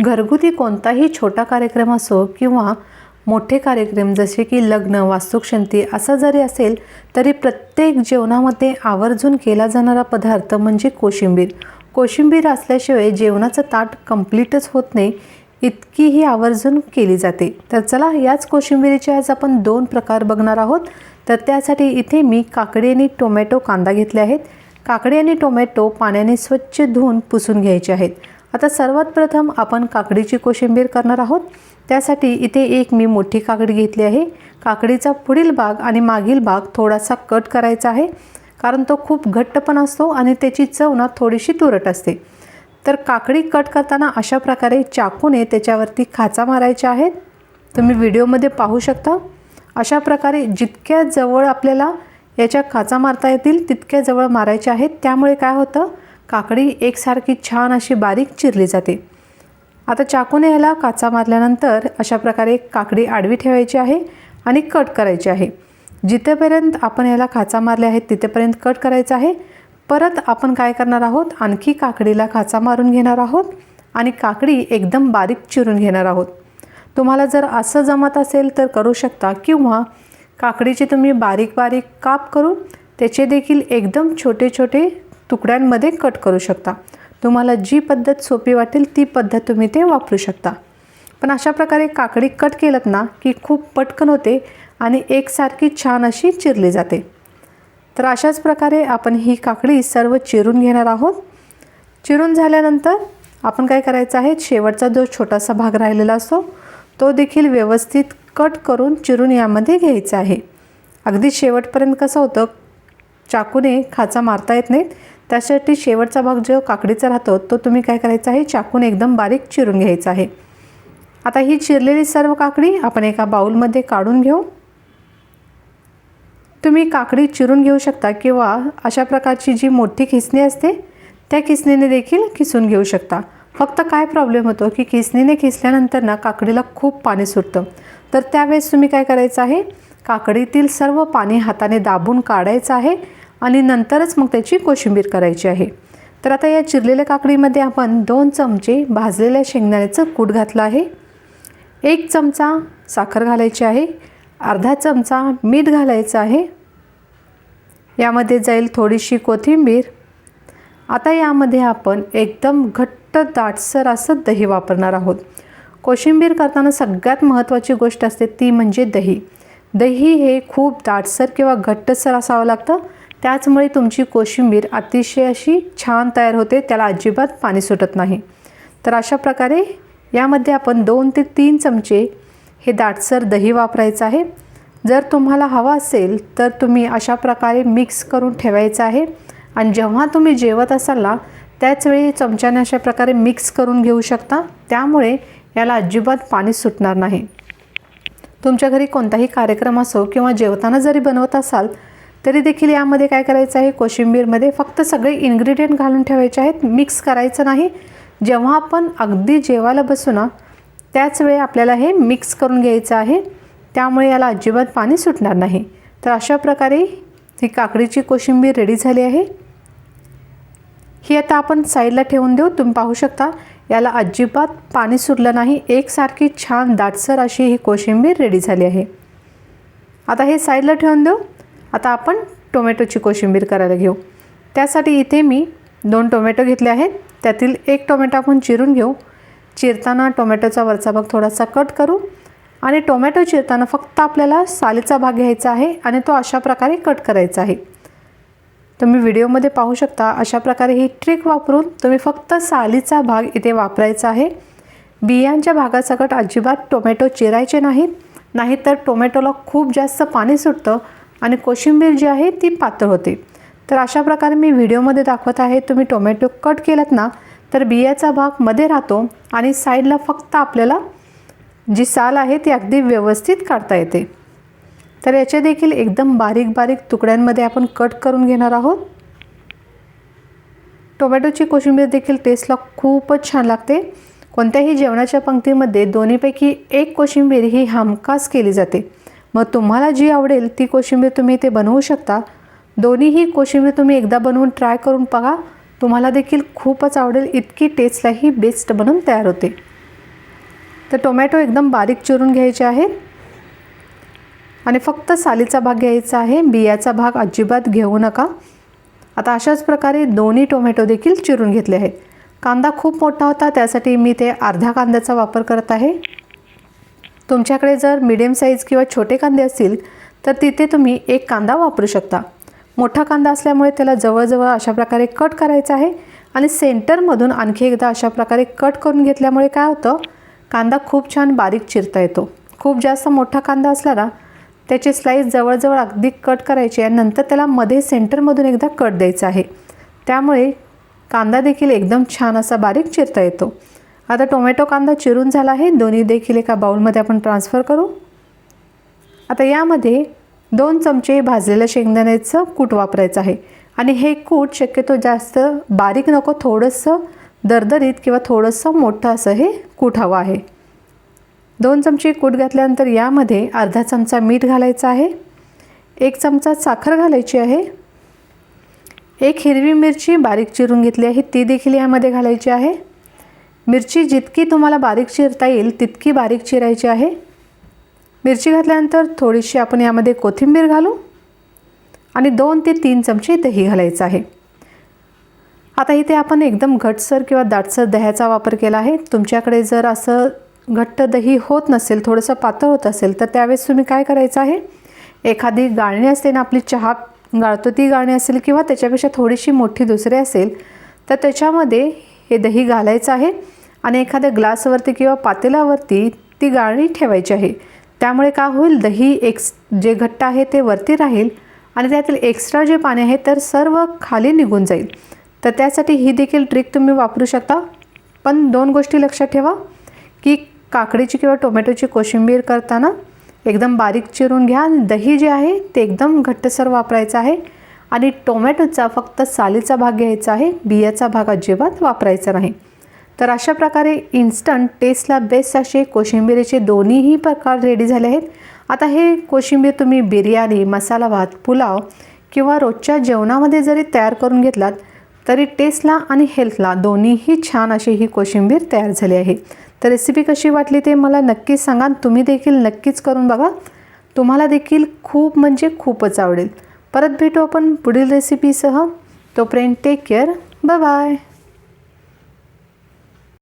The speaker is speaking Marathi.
घरगुती कोणताही छोटा कार्यक्रम असो किंवा मोठे कार्यक्रम जसे की लग्न वास्तुक्षंती असा जरी असेल तरी प्रत्येक जेवणामध्ये आवर्जून केला जाणारा पदार्थ म्हणजे कोशिंबीर. कोशिंबीर असल्याशिवाय जेवणाचं ताट कंप्लीटच होत नाही इतकी ही आवर्जून केली जाते. तर चला याच कोशिंबिरीचे आज आपण दोन प्रकार बघणार आहोत. तर त्यासाठी इथे मी काकडी आणि टोमॅटो कांदा घेतले आहेत. काकडी आणि टोमॅटो पाण्याने स्वच्छ धुवून पुसून घ्यायचे आहेत. आता सर्वात प्रथम आपण काकडीची कोशिंबीर करणार आहोत. त्यासाठी इथे एक मी मोठी काकडी घेतली आहे. काकडीचा पुढील भाग आणि मागील भाग थोडासा कट करायचा आहे. कारण तो खूप घट्ट पण असतो आणि त्याची चव ना थोडीशी तुरट असते. तर काकडी कट करताना अशा प्रकारे चाकूने त्याच्यावरती खाचा मारायच्या आहेत. तुम्ही व्हिडिओमध्ये पाहू शकता. अशा प्रकारे जितक्या जवळ आपल्याला याच्या खाचा मारता येतील तितक्या जवळ मारायच्या आहेत. त्यामुळे काय होतं? काकडी एकसारखी छान अशी बारीक चिरली जाते. आता चाकूने ह्याला काचा मारल्यानंतर अशा प्रकारे काकडी आडवी ठेवायची आहे आणि कट करायची आहे. जिथेपर्यंत आपण याला खाचा मारले आहेत तिथेपर्यंत कट करायचं आहे. परत आपण काय करणार आहोत? आणखी काकडीला खाचा मारून घेणार आहोत आणि काकडी एकदम बारीक चिरून घेणार आहोत. तुम्हाला जर असं जमत असेल तर करू शकता किंवा काकडीचे तुम्ही बारीक बारीक काप करून त्याचे देखील एकदम छोटे छोटे तुकड्यांमध्ये कट करू शकता. तुम्हाला जी पद्धत सोपी वाटेल ती पद्धत तुम्ही ते वापरू शकता. पण अशा प्रकारे काकडी कट केलं ना की खूप पटकन होते आणि एकसारखी छान अशी चिरली जाते. तर अशाच प्रकारे आपण ही काकडी सर्व चिरून घेणार आहोत. चिरून झाल्यानंतर आपण काय करायचं आहे शेवटचा जो छोटासा भाग राहिलेला असतो तो देखील व्यवस्थित कट करून चिरून यामध्ये घ्यायचा आहे. अगदी शेवटपर्यंत कसं होतं चाकूने खाचा मारता येत नाहीत त्यासाठी शेवटचा भाग जो काकडीचा राहतो तो तुम्ही काय करायचा आहे? चाकून एकदम बारीक चिरून घ्यायचा आहे. आता ही चिरलेली सर्व काकडी आपण एका बाऊलमध्ये काढून घेऊ. तुम्ही काकडी चिरून घेऊ शकता किंवा अशा प्रकारची जी मोठी खिसणी असते त्या खिसणीने देखील खिसून घेऊ शकता. फक्त काय प्रॉब्लेम होतो की खिसणीने खिसल्यानंतर ना काकडीला खूप पाणी सुटतं. तर त्यावेळेस तुम्ही काय करायचं आहे? काकडीतील सर्व पाणी हाताने दाबून काढायचं आहे. आणि नंतरच मग त्याची कोशिंबीर करायची आहे. तर आता या चिरलेल्या काकडीमध्ये आपण दोन चमचे भाजलेल्या शेंगदाण्याचं कूट घातलं आहे. एक चमचा साखर घालायची आहे. अर्धा चमचा मीठ घालायचं आहे. यामध्ये जाईल थोडीशी कोथिंबीर. आता यामध्ये आपण एकदम घट्ट दाटसर असं दही वापरणार आहोत. कोशिंबीर करताना सगळ्यात महत्त्वाची गोष्ट असते ती म्हणजे दही. दही हे खूप दाटसर किंवा घट्टसर असावं लागतं. त्याचमुळे तुमची कोशिंबीर अतिशय अशी छान तयार होते त्याला अजिबात पाणी सुटत नाही. तर अशा प्रकारे यामध्ये आपण दोन ते तीन चमचे हे दाटसर दही वापरायचं आहे. जर तुम्हाला हवा असेल तर तुम्ही अशा प्रकारे मिक्स करून ठेवायचं आहे. आणि जेव्हा तुम्ही जेवत असाल ना त्याचवेळी चमच्याने अशा प्रकारे मिक्स करून घेऊ शकता. त्यामुळे याला अजिबात पाणी सुटणार नाही. तुमच्या घरी कोणताही कार्यक्रम असो किंवा जेवताना जरी बनवत असाल तरी देखील यामध्ये काय करायचं आहे? कोशिंबीरमध्ये फक्त सगळे इन्ग्रेडियंट घालून ठेवायचे आहेत. मिक्स करायचं नाही. जेव्हा आपण अगदी जेवायला बसू ना त्याच वेळी आपल्याला हे मिक्स करून घ्यायचं आहे. त्यामुळे याला अजिबात पाणी सुटणार नाही. तर अशा प्रकारे ही काकडीची कोशिंबीर रेडी झाली आहे. ही आता आपण साईडला ठेवून देऊ. तुम्ही पाहू शकता याला अजिबात पाणी सुटलं नाही. एकसारखी छान दाटसर अशी ही कोशिंबीर रेडी झाली आहे. आता हे साईडला ठेवून देऊ. आता आपण टोमॅटोची कोशिंबीर करायला घेऊ. त्यासाठी इथे मी दोन टोमॅटो घेतले आहेत. त्यातील एक टोमॅटो आपण चिरून घेऊ. चिरताना टोमॅटोचा वरचा भाग थोडासा कट करू आणि टोमॅटो चिरताना फक्त आपल्याला सालीचा भाग घ्यायचा आहे आणि तो अशा प्रकारे कट करायचा आहे. तुम्ही व्हिडिओमध्ये पाहू शकता अशा प्रकारे ही ट्रिक वापरून तुम्ही फक्त सालीचा भाग इथे वापरायचा आहे. बियांच्या भागासकट अजिबात टोमॅटो चिरायचे नाहीत. नाहीतर टोमॅटोला खूप जास्त पाणी सुटतं. आणि कोशिंबीर जी आहे ती पातळ होते. तर अशा प्रकारे मी व्हिडिओमध्ये दाखवत आहे तुम्ही टोमॅटो कट केलात ना तर बियाचा भागमध्ये राहतो आणि साईडला फक्त आपल्याला जी साल आहे ती अगदी व्यवस्थित काढता येते. तर याचे देखील एकदम बारीक बारीक तुकड्यांमध्ये आपण कट करून घेणार आहोत. टोमॅटोची कोशिंबीर देखील टेस्टला खूपच छान लागते. कोणत्याही जेवणाच्या पंक्तीमध्ये दोन्हीपैकी एक कोशिंबीर ही हमखास केली जाते. मग तुम्हाला जी आवडेल ती कोशिंबीर तुम्ही इथे बनवू शकता. दोन्हीही कोशिंबीर तुम्ही एकदा बनवून ट्राय करून बघा. तुम्हाला देखील खूपच आवडेल इतकी टेस्टलाही बेस्ट बनवून तयार होते. तर टोमॅटो एकदम बारीक चिरून घ्यायचे आहेत. आणि फक्त सालीचा भाग घ्यायचा आहे. बियाचा भाग अजिबात घेऊ नका. आता अशाच प्रकारे दोन्ही टोमॅटो देखील चिरून घेतले आहेत. कांदा खूप मोठा होता त्यासाठी मी ते अर्ध्या कांद्याचा वापर करत आहे. तुमच्याकडे जर मिडियम साईज किंवा छोटे कांदे असतील तर तिथे तुम्ही एक कांदा वापरू शकता. मोठा कांदा असल्यामुळे त्याला जवळजवळ अशा प्रकारे कट करायचा आहे आणि सेंटरमधून आणखी एकदा अशा प्रकारे कट करून घेतल्यामुळे काय होतं? कांदा खूप छान बारीक चिरता येतो. खूप जास्त मोठा कांदा असला ना त्याची स्लाईस जवळजवळ अगदी कट करायची आहे नंतर त्याला मध्ये सेंटरमधून एकदा कट द्यायचा आहे. त्यामुळे कांदा देखील एकदम छान असा बारीक चिरता येतो. आता टोमॅटो कांदा चिरून झाला आहे. दोन्ही देखील एका बाउलमध्ये आपण ट्रान्सफर करू. आता यामध्ये दोन चमचे भाजलेलं शेंगदाण्याचं कूट वापरायचं आहे. आणि हे कूट शक्यतो जास्त बारीक नको थोडंसं दरदरीत किंवा थोडंसं मोठं असं हे कूट हवं आहे. दोन चमचे कूट घातल्यानंतर यामध्ये अर्धा चमचा मीठ घालायचं आहे. एक चमचा साखर घालायची आहे. एक हिरवी मिरची बारीक चिरून घेतली आहे. ती देखील यामध्ये घालायची आहे. मिरची जितकी तुम्हाला बारीक चिरता येईल तितकी बारीक चिरायची आहे. मिरची घातल्यानंतर थोडीशी आपण यामध्ये कोथिंबीर घालू आणि दोन ते तीन चमचे दही घालायचं आहे. आता इथे आपण एकदम घटसर किंवा दाटसर दह्याचा वापर केला आहे. तुमच्याकडे जर असं घट्ट दही होत नसेल थोडंसं पातळ होत असेल तर त्यावेळेस तुम्ही काय करायचं आहे? एखादी गाळणी असते ना आपली चहा गाळतो ती गाळणी असेल किंवा त्याच्यापेक्षा थोडीशी मोठी दुसरी असेल तर त्याच्यामध्ये हे दही घालायचं आहे आणि एखाद्या ग्लासवरती किंवा पातेल्यावरती ती गाळणी ठेवायची आहे. त्यामुळे काय होईल दही एक्स जे घट्ट आहे ते वरती राहील आणि त्यातील एक्स्ट्रा जे पाणी आहे तर सर्व खाली निघून जाईल. तर त्यासाठी ही देखील ट्रिक तुम्ही वापरू शकता. पण दोन गोष्टी लक्षात ठेवा की काकडीची किंवा टोमॅटोची कोशिंबीर करताना एकदम बारीक चिरून घ्या आणि दही जे आहे ते एकदम घट्टसर वापरायचं आहे. आणि टोमॅटोचा फक्त सालीचा भाग घ्यायचा आहे बियाचा भाग अजिबात वापरायचा नाही. तर अशा प्रकारे इन्स्टंट टेस्टला बेस्ट असे कोशिंबिरीचे दोन्हीही प्रकार रेडी झाले आहेत. आता हे कोशिंबीर तुम्ही बिर्याणी मसाला भात पुलाव किंवा रोजच्या जेवणामध्ये जरी तयार करून घेतलात तरी टेस्टला आणि हेल्थला दोन्हीही छान अशी ही कोशिंबीर तयार झाली आहे. तर रेसिपी कशी वाटली ते मला नक्कीच सांगा तुम्ही देखील नक्कीच करून बघा. तुम्हाला देखील खूप म्हणजे खूपच आवडेल. परत भेटू आपण पुढील रेसिपीसह तोपर्यंत टेक केअर बाय बाय